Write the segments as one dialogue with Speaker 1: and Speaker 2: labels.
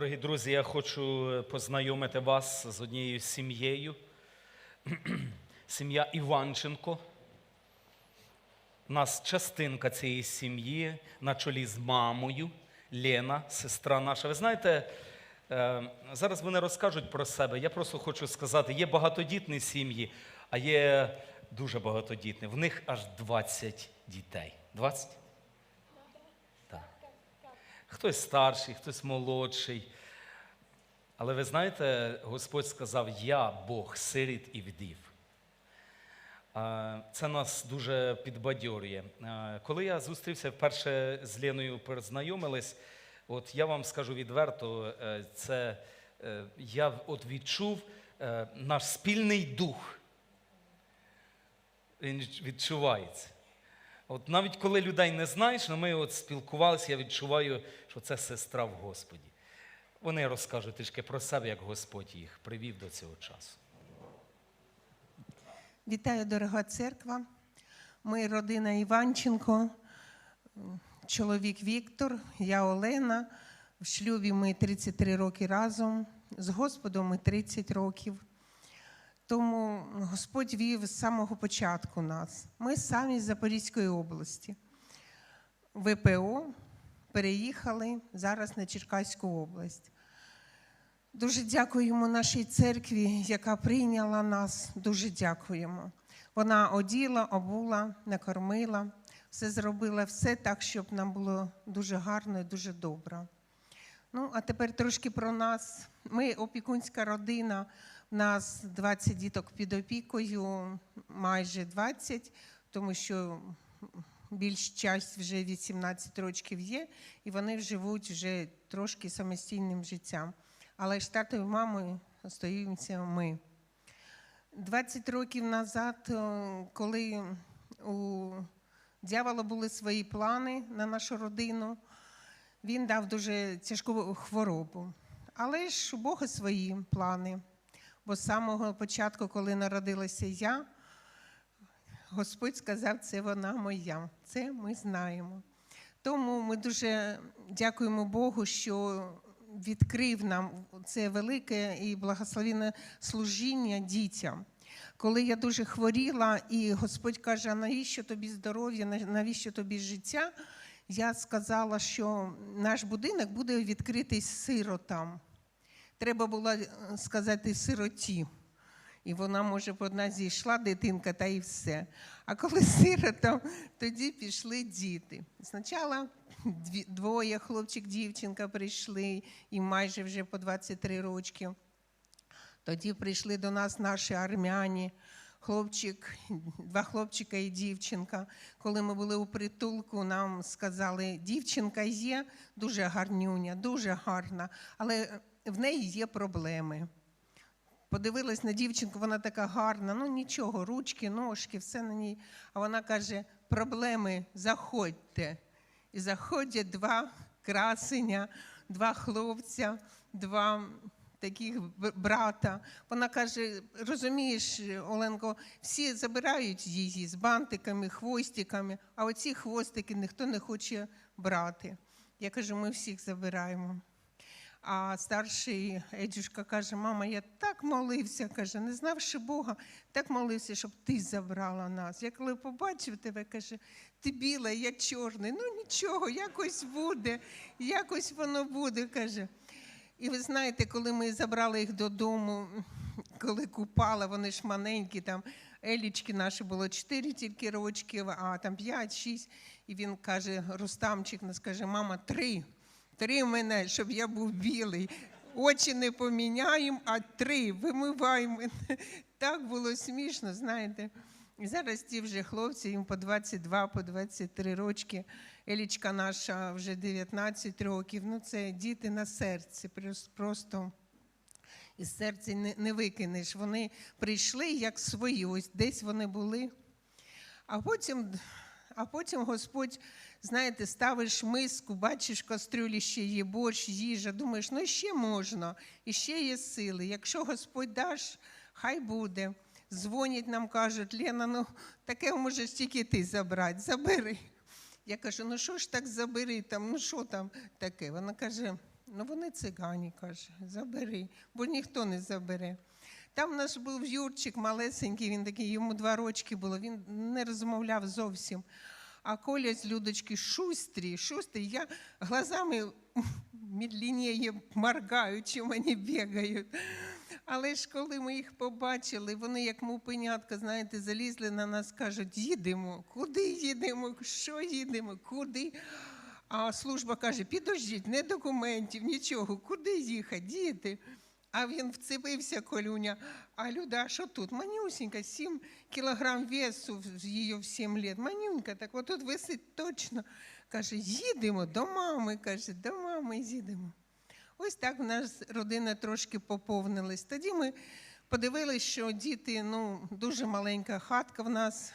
Speaker 1: Дорогі друзі, я хочу познайомити вас з однією сім'єю. Сім'я Іванченко. У нас частинка цієї сім'ї на чолі з мамою, Лена, сестра наша. Ви знаєте, е, зараз вони розкажуть про себе. Я просто хочу сказати: є багатодітні сім'ї, а є дуже багатодітні. В них аж 20 дітей. 20? Так. Хтось старший, хтось молодший. Але ви знаєте, Господь сказав: Я Бог сиріт і вдів. Це нас дуже підбадьорює. Коли я зустрівся вперше з Леною, познайомились, от я вам скажу відверто, е, це е, я от відчув е, наш спільний дух. Він відчувається. От навіть коли людей не знаєш, але ми от спілкувалися, я відчуваю, що це сестра в Господі. Вони розкажуть трішки про себе, як Господь їх привів до цього часу.
Speaker 2: Вітаю, дорога церква. Ми родина Іванченко, чоловік Віктор, я Олена. В шлюбі ми 33 роки разом, з Господом ми 30 років. Тому Господь вів з самого початку нас. Ми самі з Запорізької області. ВПО переїхали зараз на Черкаську область. Дуже дякуємо нашій церкві, яка прийняла нас. Дуже дякуємо. Вона оділа, обула, накормила, все зробила, все так, щоб нам було дуже гарно і дуже добре. Ну, а тепер трошки про нас. Ми опікунська родина. У нас 20 діток під опікою, майже 20, тому що більш часть вже 18 років є, і вони живуть вже трошки самостійним життям. Але ж татою і мамою остаємося ми. 20 років назад, е, коли у дьявола були свої плани на нашу родину, він дав дуже тяжку хворобу. Але ж у Бога свої плани. Бо з самого початку, коли народилася я, Господь сказав, це вона моя. Це ми знаємо. Тому ми дуже дякуємо Богу, що відкрив нам це велике і благословенне служіння дітям. Коли я дуже хворіла, і Господь каже, а навіщо тобі здоров'я, навіщо тобі життя? Я сказала, що наш будинок буде відкритий сиротам. Треба було е, сказати сироті. І вона, може, одна зійшла дитинка та і все. А коли сиротам, тоді пішли діти. Спочатку двоє хлопчик, дівчинка прийшли, і майже вже по 23 рочки. Тоді прийшли до нас наші армяні, хлопчик, два хлопчика і дівчинка. Коли ми були у притулку, нам сказали, дівчинка є дуже гарнюня, дуже гарна, але в неї є проблеми. Подивилась на дівчинку, вона така гарна, ну нічого, ручки, ножки, все на ній. А вона каже: проблеми, заходьте. І заходять два красеня, два хлопця, два таких брата. Вона каже: розумієш, Оленко, всі забирають її з бантиками, хвостиками, а оці хвостики ніхто не хоче брати. Я кажу, ми всіх забираємо. А старший Едюшка каже: мама, я так молився, каже, не знавши Бога, так молився, щоб ти забрала нас. Я коли побачив тебе, каже, ти біла, я чорний. Ну нічого, якось буде, якось воно буде, каже. І ви знаєте, коли ми забрали їх додому, коли купала, вони ж маленькі, там Елічки наші було 4 тільки рочки, а там 5-6. І він каже, Рустамчик нас каже, мама, три. Три мене, щоб я був білий. Очі не поміняємо, а три вимиваємо. Так було смішно, знаєте. Зараз ті вже хлопці, їм по 22, по 23 рочки. Елічка наша вже 19 років. Ну, це діти на серці. Просто із серця не, не викинеш. Вони прийшли як свої, ось десь вони були. А потім, а потім Господь, знаєте, ставиш миску, бачиш, в кастрюлі ще є борщ, їжа, думаєш, ну ще можна, і ще є сили. Якщо Господь даш, хай буде. Дзвонять нам, кажуть, Лена, ну таке можеш тільки ти забрати, забери. Я кажу, ну що ж так забери, там, ну що там таке? Вона каже, Ну вони цигані, каже, забери, бо ніхто не забере. Там наш був Юрчик малесенький, він такий, йому два рочки було, він не розмовляв зовсім. А Коля з Людочки шустрі, шустрі. Я глазами медленніє моргаю, чим вони бігають. Але ж коли ми їх побачили, вони, як мупенятка, знаєте, залізли на нас, кажуть, їдемо. Куди їдемо? Що їдемо? Куди? А служба каже: підождіть, не документів, нічого, куди їхати, діти? А він вцепився колюня. А Люда, що тут? Манюсенька, 7 кілограм весу її в 7 лет. Манюнька, так отут висить точно. Каже, їдемо до мами. Каже, до мами їдемо. Ось так в нас родина трошки поповнилась. Тоді ми подивилися, що діти, ну, дуже маленька хатка в нас.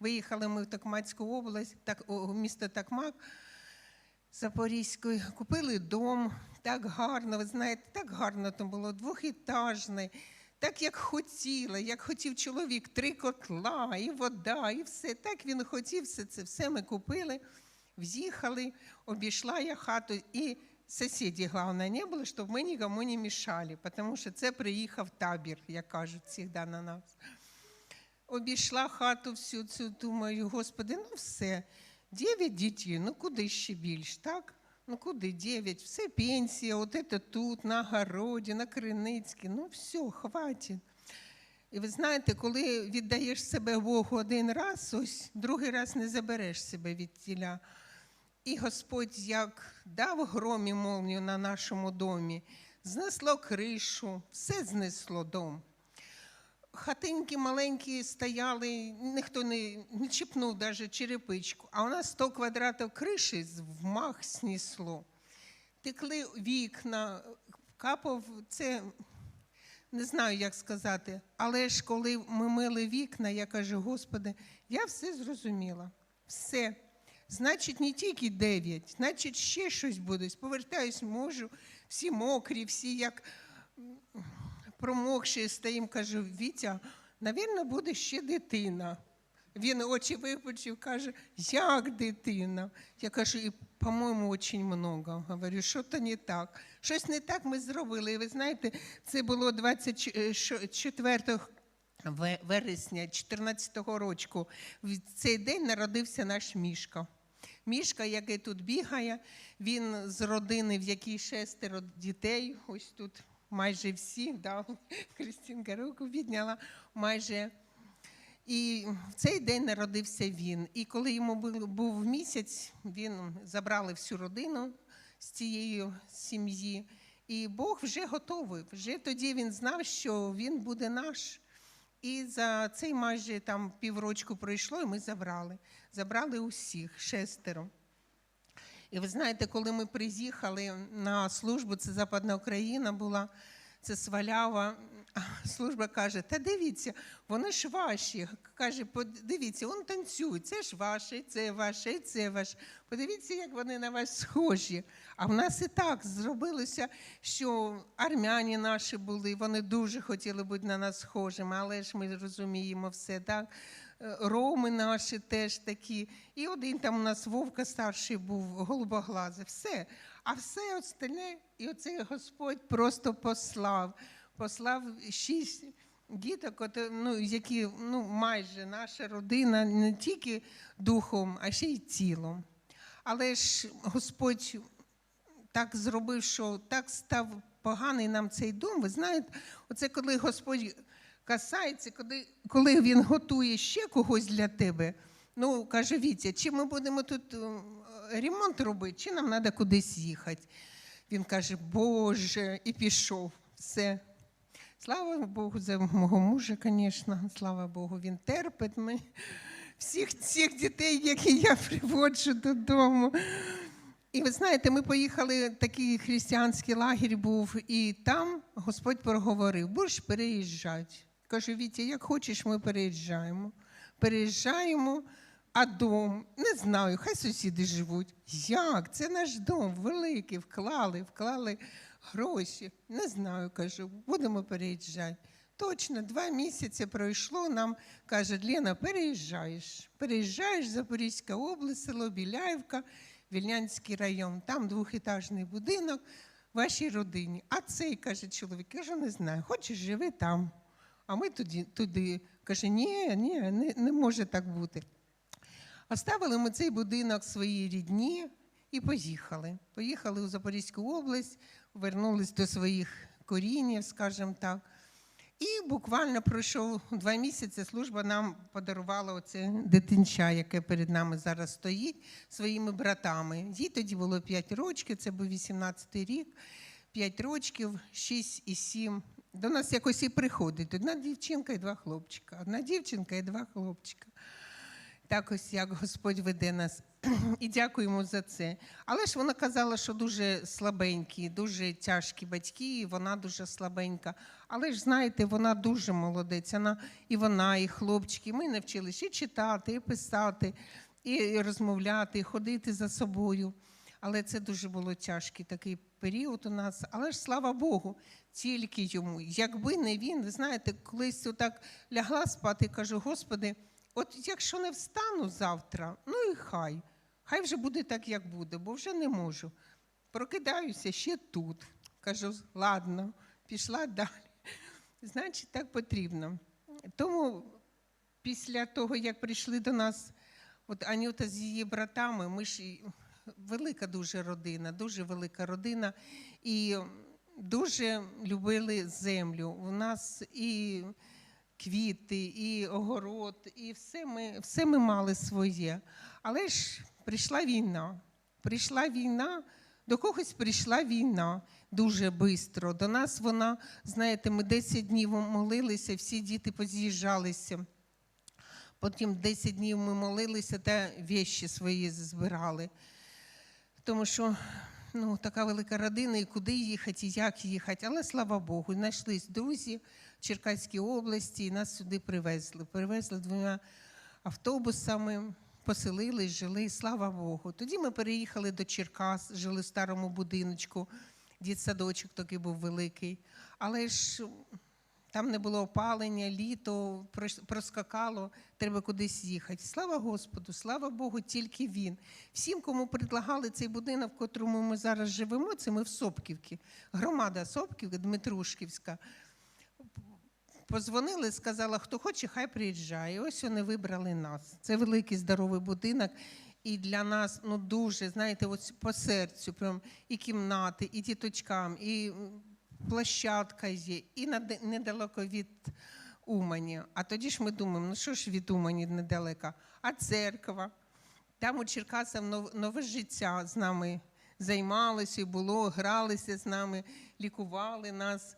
Speaker 2: Виїхали ми в Токмацьку область, так, місто Токмак. Запорізької, купили дом, так гарно, ви знаєте, так гарно там було, двохетажний, так як хотіла, як хотів чоловік, три котла, і вода, і все. Так він хотів, все це. Все ми купили, в'їхали, обійшла я хату, і сусідів, головне, не було, щоб ми нікому не мішали, тому що це приїхав табір, як кажуть завжди на нас. Обійшла хату всю цю, думаю, господи, ну все, дев'ять дітей, ну куди ще більш, так? Ну куди дев'ять? Все пенсія, от це тут, на городі, на Криницькій, ну все, хватить. І ви знаєте, коли віддаєш себе Богу один раз, ось другий раз не забереш себе від тіля. І Господь як дав гром і молнію на нашому домі, знесло кришу, все знесло дом хатинки маленькі стояли, ніхто не, не чіпнув навіть черепичку. А у нас 100 квадратів криші в мах снесло. Текли вікна, капав це. Не знаю, як сказати, але ж коли ми мили вікна, я кажу, Господи, я все зрозуміла. Все. Значить, не тільки дев'ять, значить, ще щось буде. Повертаюсь, можу, всі мокрі, всі як промокши стоїм, кажу, Вітя, навірно, буде ще дитина. Він очі випучив, каже, як дитина? Я кажу, і, по-моєму, дуже много. Говорю, що то не так. Щось не так ми зробили. І ви знаєте, це було 24 ве- вересня 2014 року. В цей день народився наш Мішка. Мішка, який тут бігає, він з родини, в якій шестеро дітей, ось тут майже всі, да, Крістінка руку підняла, майже. І в цей день народився він. І коли йому був, місяць, він забрали всю родину з цієї сім'ї. І Бог вже готовий. Вже тоді він знав, що він буде наш. І за цей майже там піврочку пройшло, і ми забрали. Забрали усіх, шестеро. І ви знаєте, коли ми приїхали на службу, це Западна Україна була, це Свалява. Служба каже: та дивіться, вони ж ваші. Каже, подивіться, он танцюють, це ж ваше, це ваше, це ваше. Подивіться, як вони на вас схожі. А в нас і так зробилося, що армяні наші були, вони дуже хотіли бути на нас схожими, але ж ми розуміємо все, так? Е, Роми наші теж такі. І один там у нас Вовка старший був, голубоглазий, все. А все остальне, і оцей Господь просто послав. Послав шість діток, от, ну, які ну, майже наша родина не тільки духом, а ще й тілом. Але ж Господь так зробив, що так став поганий нам цей дом. Ви знаєте, оце коли Господь касається, коли, коли Він готує ще когось для тебе. Ну, каже Вітя, чи ми будемо тут е, ремонт робити, чи нам треба кудись їхати. Він каже, Боже, і пішов. Все. Слава Богу, за мого мужа, звісно, слава Богу, він терпить ми всіх цих дітей, які я приводжу додому. І ви знаєте, ми поїхали, такий християнський лагерь був, і там Господь проговорив: будеш переїжджати. Кажу, Вітя, як хочеш, ми переїжджаємо. Переїжджаємо, а дом, не знаю, хай сусіди живуть. Як? Це наш дом великий, вклали, вклали гроші. Не знаю, кажу, будемо переїжджати. Точно, два місяці пройшло, нам каже, Лена, переїжджаєш. Переїжджаєш, Запорізька область, село Біляївка, Вільнянський район. Там двохетажний будинок, вашій родині. А цей каже чоловік, каже, не знаю, хочеш живи там. А ми туди, туди. каже, ні, ні, не, не може так бути. Оставили ми цей будинок своїй рідні і поїхали. Поїхали у Запорізьку область, вернулись до своїх корінів, скажімо так. І буквально пройшов два місяці. Служба нам подарувала оце дитинча, яке перед нами зараз стоїть, своїми братами. Їй тоді було 5 років, це був 18-й рік, 5 років, 6 і 7. До нас якось і приходить одна дівчинка і два хлопчика. Одна дівчинка і два хлопчика. Так ось як Господь веде нас. І дякуємо за це. Але ж вона казала, що дуже слабенькі, дуже тяжкі батьки, і вона дуже слабенька. Але ж знаєте, вона дуже молодець. Вона і вона, і хлопчики. Ми навчилися і читати, і писати, і розмовляти, і ходити за собою. Але це дуже було тяжкий такий період у нас. Але ж слава Богу, тільки йому. Якби не він, ви знаєте, колись отак лягла спати і кажу, Господи. От якщо не встану завтра, ну і хай. Хай вже буде так, як буде, бо вже не можу. Прокидаюся ще тут. Кажу, ладно, пішла далі. Значить, так потрібно. Тому після того, як прийшли до нас, от Анюта з її братами, ми ж велика дуже родина, дуже велика родина. І дуже любили землю. У нас і квіти, і огород, і все ми, все ми мали своє. Але ж прийшла війна. Прийшла війна, до когось прийшла війна дуже швидко. До нас вона, знаєте, ми 10 днів молилися, всі діти поз'їжджалися. Потім 10 днів ми молилися та вещі свої збирали. Тому що ну, така велика родина, і куди їхати, і як їхати. Але слава Богу, знайшлись друзі в Черкаській області, і нас сюди привезли. Привезли двома автобусами, поселили, жили, слава Богу. Тоді ми переїхали до Черкас, жили в старому будиночку. Дітсадочок такий був великий. Але ж там не було опалення, літо проскакало, треба кудись їхати. Слава Господу, слава Богу, тільки він. Всім, кому предлагали цей будинок, в котрому ми зараз живемо, це ми в Сопківці. Громада Сопківка, Дмитрушківська. Позвонили, сказала, хто хоче, хай приїжджає. Ось вони вибрали нас. Це великий здоровий будинок. І для нас ну дуже, знаєте, ось по серцю, прям і кімнати, і діточкам, і площадка є, і недалеко від Умані. А тоді ж ми думаємо, ну що ж від Умані недалеко? А церква. Там у Черкасах нове життя з нами займалося було, гралися з нами, лікували нас.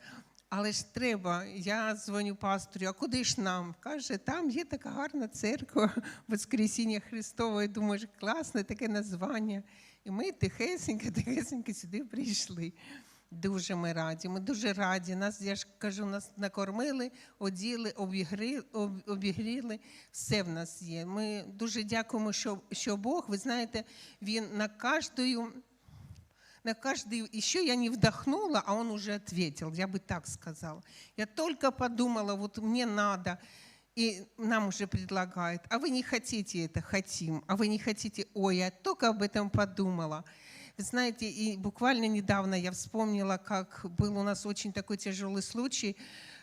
Speaker 2: Але ж треба, я дзвоню пастору, а куди ж нам? Каже, там є така гарна церква Воскресіння Христове. Думаю, класне таке названня. І ми тихесенько, тихесенько сюди прийшли. Дуже ми раді. Ми дуже раді. Нас, я ж кажу, нас накормили, оділи, обігріли, обігріли. Все в нас є. Ми дуже дякуємо, що, що Бог, ви знаєте, Він на кожну на каждый, еще я не вдохнула, а он уже ответил, я бы так сказала. Я только подумала, вот мне надо, и нам уже предлагают, а вы не хотите это, хотим, а вы не хотите, ой, я только об этом подумала. Вы знаете, и буквально недавно я вспомнила, как был у нас очень такой тяжелый случай,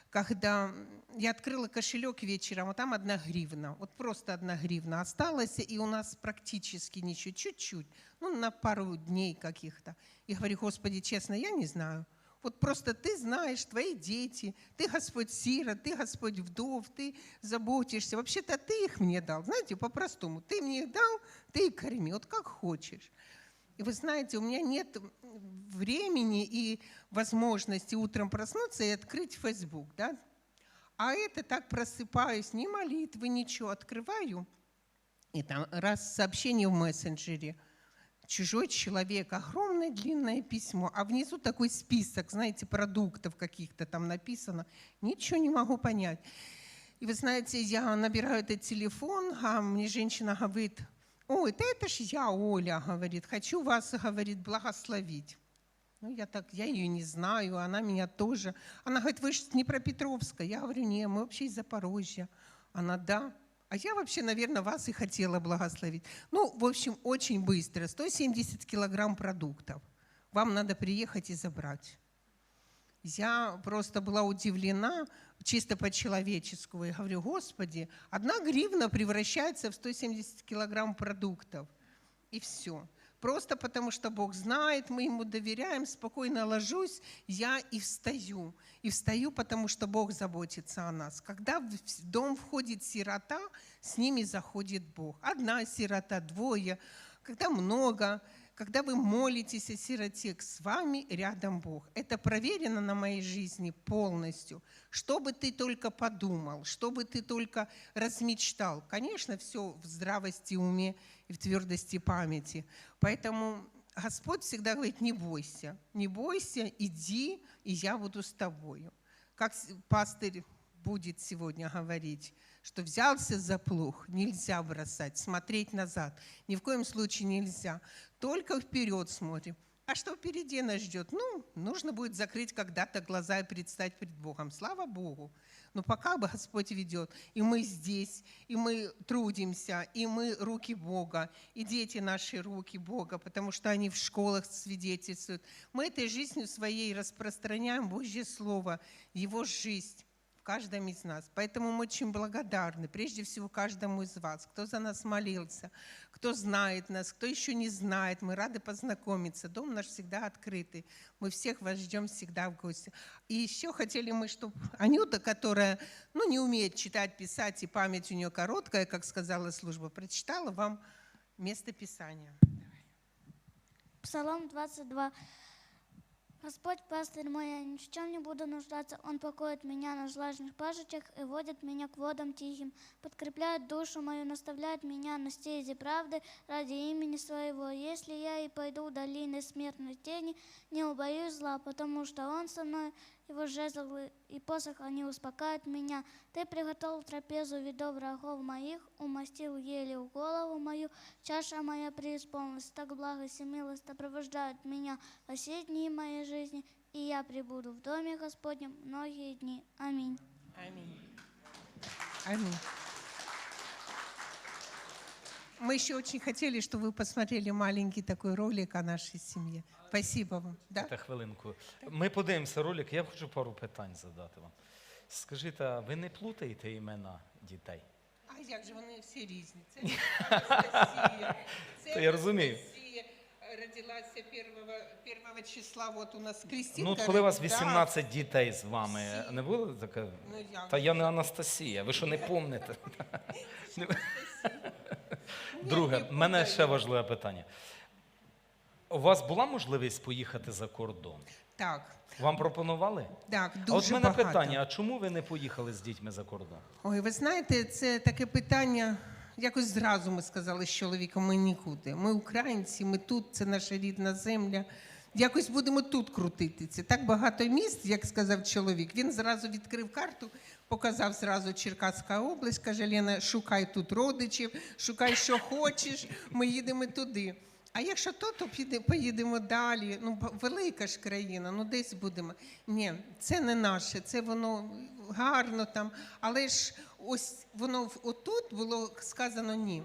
Speaker 2: когда я открыла кошелек вечером, а там одна гривна, вот просто одна гривна осталась, и у нас практически ничего, чуть-чуть, ну, на пару дней каких-то. И говорю, Господи, честно, я не знаю. Вот просто ты знаешь, твои дети, ты Господь сира, ты Господь вдов, ты заботишься. Вообще-то ты их мне дал, знаете, по-простому. Ты мне их дал, ты и корми, вот как хочешь. И вы знаете, у меня нет времени и возможности утром проснуться и открыть Facebook, да? А это так просыпаюсь, ни молитвы, ничего, открываю. И там раз сообщение в мессенджере, чужой человек, огромное длинное письмо, а внизу такой список, знаете, продуктов каких-то там написано. Ничего не могу понять. И вы знаете, я набираю этот телефон, а мне женщина говорит, ой, да это ж я, Оля, говорит, хочу вас, говорит, благословить. Ну, я так, я ее не знаю, она меня тоже. Она говорит, вы же с Днепропетровска. Я говорю, не, мы вообще из Запорожья. Она, да. А я вообще, наверное, вас и хотела благословить. Ну, в общем, очень быстро. 170 килограмм продуктов. вам надо приехать и забрать. Я просто была удивлена, чисто по-человеческому. Я говорю, Господи, одна гривна превращается в 170 килограмм продуктов. И все. Просто потому, что Бог знает, мы Ему доверяем, спокойно ложусь, я и встаю. И встаю, потому что Бог заботится о нас. Когда в дом входит сирота, с ними заходит Бог. Одна сирота, двое, когда много, когда вы молитесь о сироте, с вами рядом Бог. Это проверено на моей жизни полностью. Что бы ты только подумал, что бы ты только размечтал. Конечно, все в здравости уме и в твердости памяти. Поэтому Господь всегда говорит, не бойся, не бойся, иди, и я буду с тобою. Как пастырь будет сегодня говорить, что взялся за плуг, нельзя бросать, смотреть назад. Ни в коем случае нельзя. Только вперед смотрим. А что впереди нас ждет? Ну, нужно будет закрыть когда-то глаза и предстать перед Богом. Слава Богу. Но пока бы Господь ведет, и мы здесь, и мы трудимся, и мы руки Бога, и дети наши руки Бога, потому что они в школах свидетельствуют. Мы этой жизнью своей распространяем Божье Слово, Его жизнь в каждом из нас. Поэтому мы очень благодарны, прежде всего, каждому из вас, кто за нас молился, кто знает нас, кто еще не знает. Мы рады познакомиться. Дом наш всегда открытый. Мы всех вас ждем всегда в гости. И еще хотели мы, чтобы Анюта, которая ну, не умеет читать, писать, и память у нее короткая, как сказала служба, прочитала вам место Писания.
Speaker 3: Псалом 22. Господь, пастырь мой, я ни в чем не буду нуждаться. Он покоит меня на влажных пажитях и водит меня к водам тихим, подкрепляет душу мою, наставляет меня на стези правды ради имени своего. Если я и пойду долины смертной тени, не убоюсь зла, потому что он со мной, его жезл и посох, они успокаивают меня. Ты приготовил трапезу в виду врагов моих, умастил еле в голову мою, чаша моя преисполнилась. Так благость и милость сопровождают меня во все дни моей жизни, и я пребуду в доме Господнем многие дни. Аминь.
Speaker 2: Аминь. Аминь. Мы еще очень хотели, чтобы вы посмотрели маленький такой ролик о нашей семье. Спасибо вам. Да?
Speaker 1: Та хвилинку. Ми подивимося ролик. Я хочу пару питань задати вам. Скажіть, а ви не плутаєте імена дітей?
Speaker 2: А як же вони всі різні? Це Анастасія. Це
Speaker 1: я розумію.
Speaker 2: Анастасія родилася 1, 1 числа. От у нас Крістінка.
Speaker 1: Ну, от коли у вас
Speaker 2: да.
Speaker 1: 18 дітей з вами, не було таке?
Speaker 2: Ну, як
Speaker 1: Та я не Анастасія, ви що не помните? Друге, в мене ще важливе питання. У вас була можливість поїхати за кордон?
Speaker 2: Так,
Speaker 1: Вам пропонували?
Speaker 2: так,
Speaker 1: а
Speaker 2: дуже
Speaker 1: от мене
Speaker 2: багато.
Speaker 1: питання: а чому ви не поїхали з дітьми за кордон?
Speaker 2: Ой, ви знаєте, це таке питання. Якось зразу ми сказали з чоловіком, ми нікуди. Ми українці, ми тут, це наша рідна земля. Якось будемо тут крутитися. Так багато міст, як сказав чоловік. Він зразу відкрив карту, показав зразу Черкаська область, каже Лена, шукай тут родичів, шукай, що хочеш, ми їдемо туди. А якщо то, то піде, поїдемо далі. Ну, велика ж країна, ну десь будемо. Ні, це не наше, це воно гарно там. Але ж ось воно отут було сказано ні.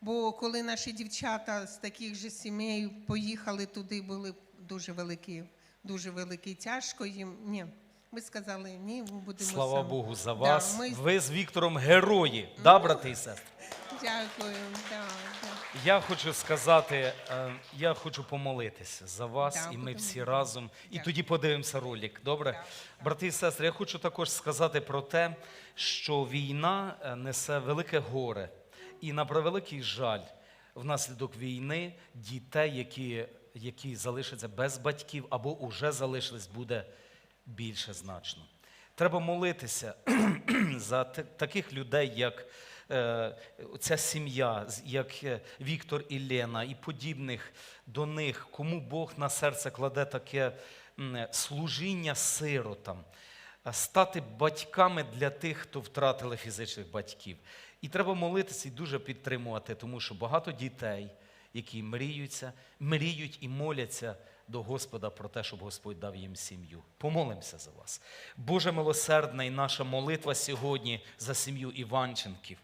Speaker 2: Бо коли наші дівчата з таких же сімей поїхали туди, були дуже великі, дуже великі, тяжко їм. Ні. Ми сказали, ні, ми будемо
Speaker 1: Слава
Speaker 2: самі.
Speaker 1: Богу за
Speaker 2: Да,
Speaker 1: вас.
Speaker 2: ми-
Speaker 1: Ви з Віктором герої, да, брати і сестри?
Speaker 2: Дякую. Да, да.
Speaker 1: Я хочу сказати, е, я хочу помолитися за вас,
Speaker 2: Да,
Speaker 1: і ми всі разом. І
Speaker 2: Дякую.
Speaker 1: тоді подивимося ролик. Добре?
Speaker 2: Так.
Speaker 1: Брати і сестри, я хочу також сказати про те, що війна е, несе велике горе. І на превеликий жаль, внаслідок війни дітей, які, які залишаться без батьків або уже залишились, буде більше значно. Треба молитися за таких людей, як ця сім'я, як е, Віктор і Лена, і подібних до них, кому Бог на серце кладе таке служіння сиротам, стати батьками для тих, хто втратили фізичних батьків. І треба молитися і дуже підтримувати, тому що багато дітей, які мріються, мріють і моляться до Господа про те, щоб Господь дав їм сім'ю. Помолимося за вас. Боже милосердний, наша молитва сьогодні за сім'ю Іванченків.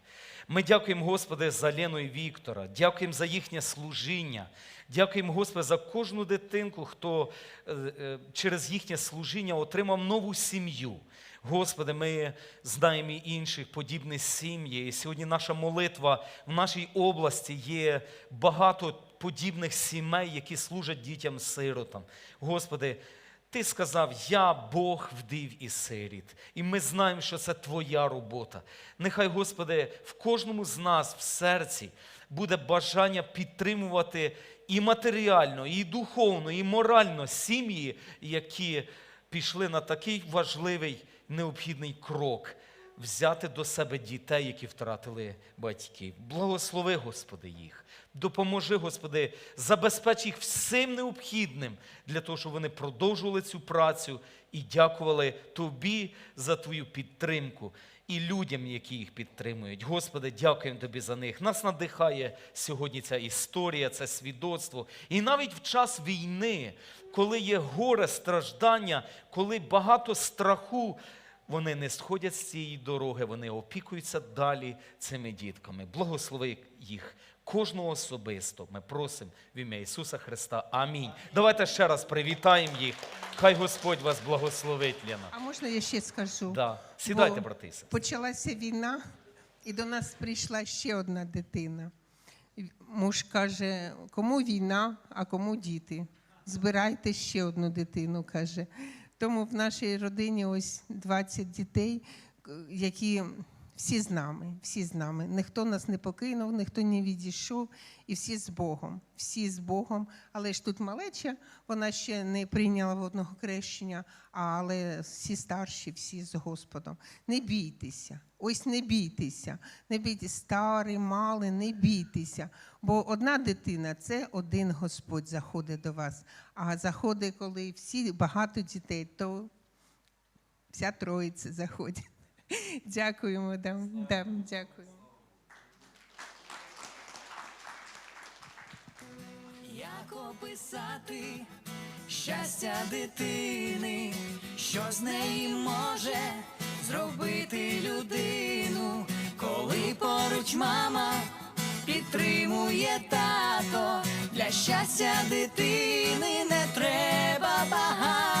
Speaker 1: Ми дякуємо, Господи, за Лену і Віктора, дякуємо за їхнє служіння. Дякуємо, Господи, за кожну дитинку, хто е, е, через їхнє служіння отримав нову сім'ю. Господи, ми знаємо і інших подібні сім'ї. І сьогодні наша молитва в нашій області є багато подібних сімей, які служать дітям-сиротам. Господи, ти сказав, я Бог вдив і сиріт. І ми знаємо, що це Твоя робота. Нехай, Господи, в кожному з нас в серці буде бажання підтримувати і матеріально, і духовно, і морально сім'ї, які пішли на такий важливий необхідний крок взяти до себе дітей, які втратили батьків. Благослови, Господи, їх. Допоможи, Господи, забезпеч їх всім необхідним для того, щоб вони продовжували цю працю і дякували Тобі за Твою підтримку і людям, які їх підтримують. Господи, дякуємо Тобі за них. Нас надихає сьогодні ця історія, це свідоцтво. І навіть в час війни, коли є горе, страждання, коли багато страху, вони не сходять з цієї дороги, вони опікуються далі цими дітками. Благослови їх. Кожного особисто ми просимо в ім'я Ісуса Христа. Амінь. Давайте ще раз привітаємо їх. Хай Господь вас благословить, Лена.
Speaker 2: А можна я ще скажу?
Speaker 1: Да. Сідайте,
Speaker 2: Бо
Speaker 1: брати.
Speaker 2: Почалася війна, і до нас прийшла ще одна дитина. Муж каже, кому війна, а кому діти. Збирайте ще одну дитину, каже. Тому в нашій родині ось 20 дітей, які всі з нами, всі з нами. Ніхто нас не покинув, ніхто не відійшов, і всі з Богом. Всі з Богом. Але ж тут малеча, вона ще не прийняла водного крещення, але всі старші, всі з Господом. Не бійтеся. Ось не бійтеся, не бійтеся, старий, малий, не бійтеся. Бо одна дитина це один Господь заходить до вас. А заходить, коли всі багато дітей, то вся троїця заходить. Дякуємо, да, да, дякуємо.
Speaker 4: Як описати щастя дитини, що з неї може зробити людину, коли поруч мама підтримує тато, для щастя дитини не треба багато.